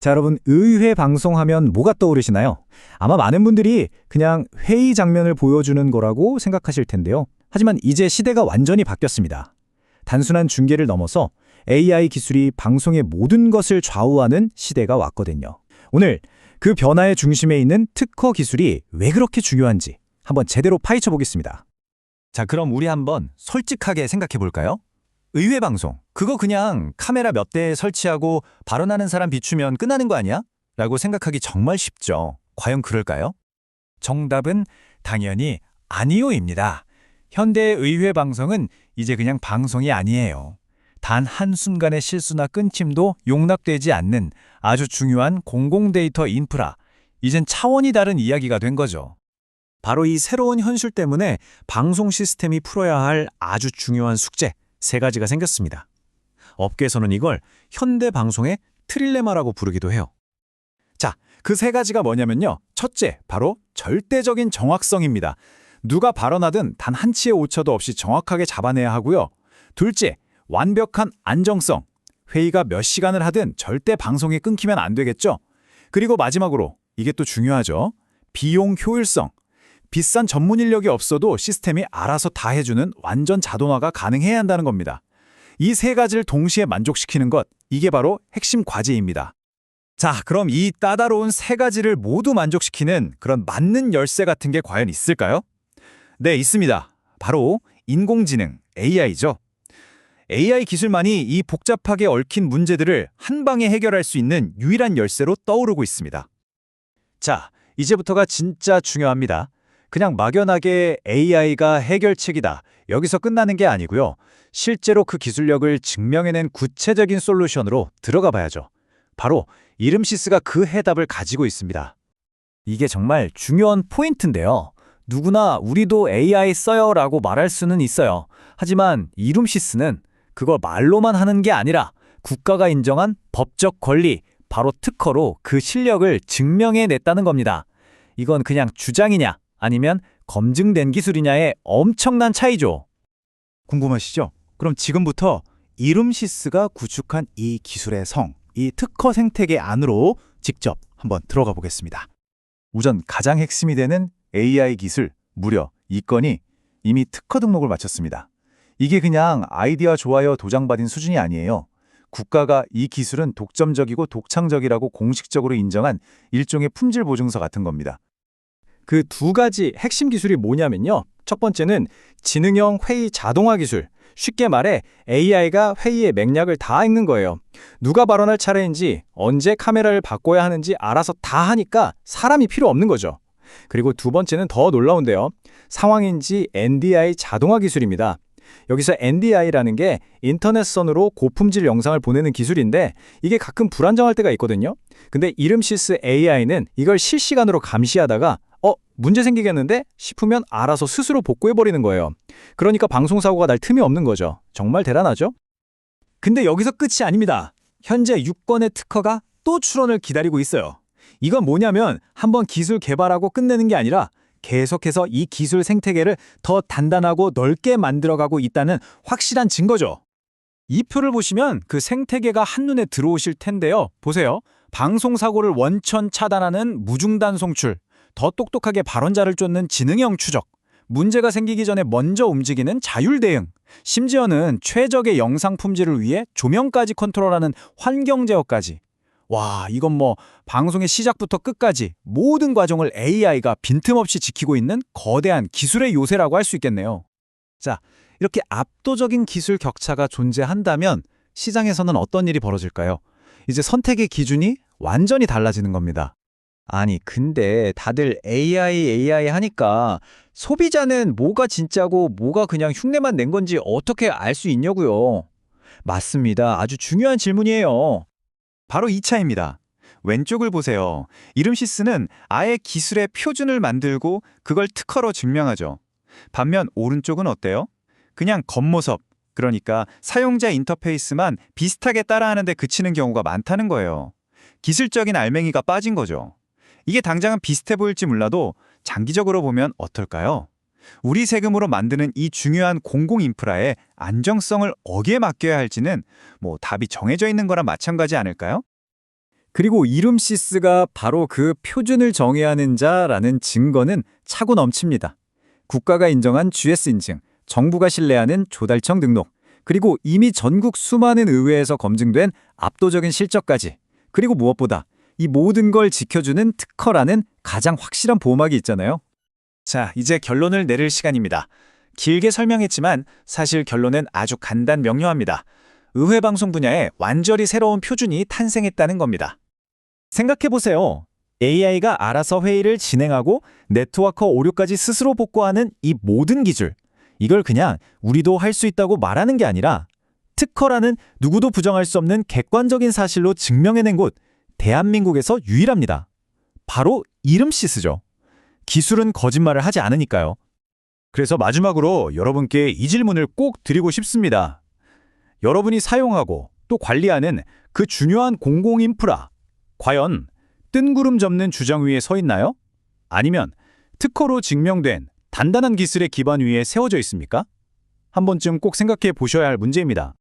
자, 여러분, 의회 방송하면 뭐가 떠오르시나요? 아마 많은 분들이 그냥 회의 장면을 보여주는 거라고 생각하실 텐데요. 하지만 이제 시대가 완전히 바뀌었습니다. 단순한 중계를 넘어서 AI 기술이 방송의 모든 것을 좌우하는 시대가 왔거든요. 오늘 그 변화의 중심에 있는 특허 기술이 왜 그렇게 중요한지 한번 제대로 파헤쳐 보겠습니다. 자, 그럼 우리 한번 솔직하게 생각해 볼까요? 의회 방송, 그거 그냥 카메라 몇 대 설치하고 발언하는 사람 비추면 끝나는 거 아니야? 라고 생각하기 정말 쉽죠. 과연 그럴까요? 정답은 당연히 아니요입니다. 현대 의회 방송은 이제 그냥 방송이 아니에요. 단 한순간의 실수나 끊김도 용납되지 않는 아주 중요한 공공 데이터 인프라, 이젠 차원이 다른 이야기가 된 거죠. 바로 이 새로운 현실 때문에 방송 시스템이 풀어야 할 아주 중요한 숙제 세 가지가 생겼습니다. 업계에서는 이걸 현대 방송의 트릴레마라고 부르기도 해요. 자, 그 세 가지가 뭐냐면요. 첫째, 바로 절대적인 정확성입니다. 누가 발언하든 단 한 치의 오차도 없이 정확하게 잡아내야 하고요. 둘째, 완벽한 안정성. 회의가 몇 시간을 하든 절대 방송이 끊기면 안 되겠죠. 그리고 마지막으로 이게 또 중요하죠. 비용 효율성. 비싼 전문 인력이 없어도 시스템이 알아서 다 해주는 완전 자동화가 가능해야 한다는 겁니다. 이 세 가지를 동시에 만족시키는 것, 이게 바로 핵심 과제입니다. 자, 그럼 이 따다로운 세 가지를 모두 만족시키는 그런 맞는 열쇠 같은 게 과연 있을까요? 네, 있습니다. 바로 인공지능, AI죠. AI 기술만이 이 복잡하게 얽힌 문제들을 한 방에 해결할 수 있는 유일한 열쇠로 떠오르고 있습니다. 자, 이제부터가 진짜 중요합니다. 그냥 막연하게 AI가 해결책이다. 여기서 끝나는 게 아니고요. 실제로 그 기술력을 증명해낸 구체적인 솔루션으로 들어가 봐야죠. 바로 이름시스가 그 해답을 가지고 있습니다. 이게 정말 중요한 포인트인데요. 누구나 우리도 AI 써요 라고 말할 수는 있어요. 하지만 이름시스는 그걸 말로만 하는 게 아니라 국가가 인정한 법적 권리, 바로 특허로 그 실력을 증명해 냈다는 겁니다. 이건 그냥 주장이냐 아니면 검증된 기술이냐의 엄청난 차이죠. 궁금하시죠? 그럼 지금부터 이름시스가 구축한 이 기술의 성, 이 특허 생태계 안으로 직접 한번 들어가 보겠습니다. 우선 가장 핵심이 되는 AI 기술, 무려 이 건이 이미 특허 등록을 마쳤습니다. 이게 그냥 아이디어 좋아요 도장받은 수준이 아니에요. 국가가 이 기술은 독점적이고 독창적이라고 공식적으로 인정한 일종의 품질 보증서 같은 겁니다. 그 두 가지 핵심 기술이 뭐냐면요. 첫 번째는 지능형 회의 자동화 기술. 쉽게 말해 AI가 회의의 맥락을 다 읽는 거예요. 누가 발언할 차례인지 언제 카메라를 바꿔야 하는지 알아서 다 하니까 사람이 필요 없는 거죠. 그리고 두 번째는 더 놀라운데요. 상황인지 NDI 자동화 기술입니다. 여기서 NDI라는 게 인터넷선으로 고품질 영상을 보내는 기술인데 이게 가끔 불안정할 때가 있거든요. 근데 이름시스 AI는 이걸 실시간으로 감시하다가 어, 문제 생기겠는데 싶으면 알아서 스스로 복구해버리는 거예요. 그러니까 방송사고가 날 틈이 없는 거죠. 정말 대단하죠? 근데 여기서 끝이 아닙니다. 현재 6건의 특허가 또 출원을 기다리고 있어요. 이건 뭐냐면 한번 기술 개발하고 끝내는 게 아니라 계속해서 이 기술 생태계를 더 단단하고 넓게 만들어가고 있다는 확실한 증거죠. 이 표를 보시면 그 생태계가 한눈에 들어오실 텐데요. 보세요. 방송사고를 원천 차단하는 무중단 송출, 더 똑똑하게 발언자를 쫓는 지능형 추적, 문제가 생기기 전에 먼저 움직이는 자율 대응, 심지어는 최적의 영상 품질을 위해 조명까지 컨트롤하는 환경 제어까지. 와, 이건 뭐 방송의 시작부터 끝까지 모든 과정을 AI가 빈틈없이 지키고 있는 거대한 기술의 요새라고 할 수 있겠네요. 자, 이렇게 압도적인 기술 격차가 존재한다면 시장에서는 어떤 일이 벌어질까요? 이제 선택의 기준이 완전히 달라지는 겁니다. 아니, 근데 다들 AI, AI 하니까 소비자는 뭐가 진짜고 뭐가 그냥 흉내만 낸 건지 어떻게 알 수 있냐고요? 맞습니다. 아주 중요한 질문이에요. 바로 2차입니다. 왼쪽을 보세요. 이름시스는 아예 기술의 표준을 만들고 그걸 특허로 증명하죠. 반면 오른쪽은 어때요? 그냥 겉모습, 그러니까 사용자 인터페이스만 비슷하게 따라하는데 그치는 경우가 많다는 거예요. 기술적인 알맹이가 빠진 거죠. 이게 당장은 비슷해 보일지 몰라도 장기적으로 보면 어떨까요? 우리 세금으로 만드는 이 중요한 공공 인프라의 안정성을 어디에 맡겨야 할지는 뭐 답이 정해져 있는 거랑 마찬가지 아닐까요? 그리고 이름 시스가 바로 그 표준을 정해야 하는 자라는 증거는 차고 넘칩니다. 국가가 인정한 GS 인증, 정부가 신뢰하는 조달청 등록, 그리고 이미 전국 수많은 의회에서 검증된 압도적인 실적까지, 그리고 무엇보다 이 모든 걸 지켜주는 특허라는 가장 확실한 보호막이 있잖아요. 자, 이제 결론을 내릴 시간입니다. 길게 설명했지만 사실 결론은 아주 간단 명료합니다. 의회 방송 분야에 완전히 새로운 표준이 탄생했다는 겁니다. 생각해보세요. AI가 알아서 회의를 진행하고 네트워커 오류까지 스스로 복구하는 이 모든 기술. 이걸 그냥 우리도 할 수 있다고 말하는 게 아니라 특허라는 누구도 부정할 수 없는 객관적인 사실로 증명해낸 곳, 대한민국에서 유일합니다. 바로 이름시스죠. 기술은 거짓말을 하지 않으니까요. 그래서 마지막으로 여러분께 이 질문을 꼭 드리고 싶습니다. 여러분이 사용하고 또 관리하는 그 중요한 공공 인프라, 과연 뜬구름 접는 주장 위에 서 있나요? 아니면 특허로 증명된 단단한 기술의 기반 위에 세워져 있습니까? 한 번쯤 꼭 생각해 보셔야 할 문제입니다.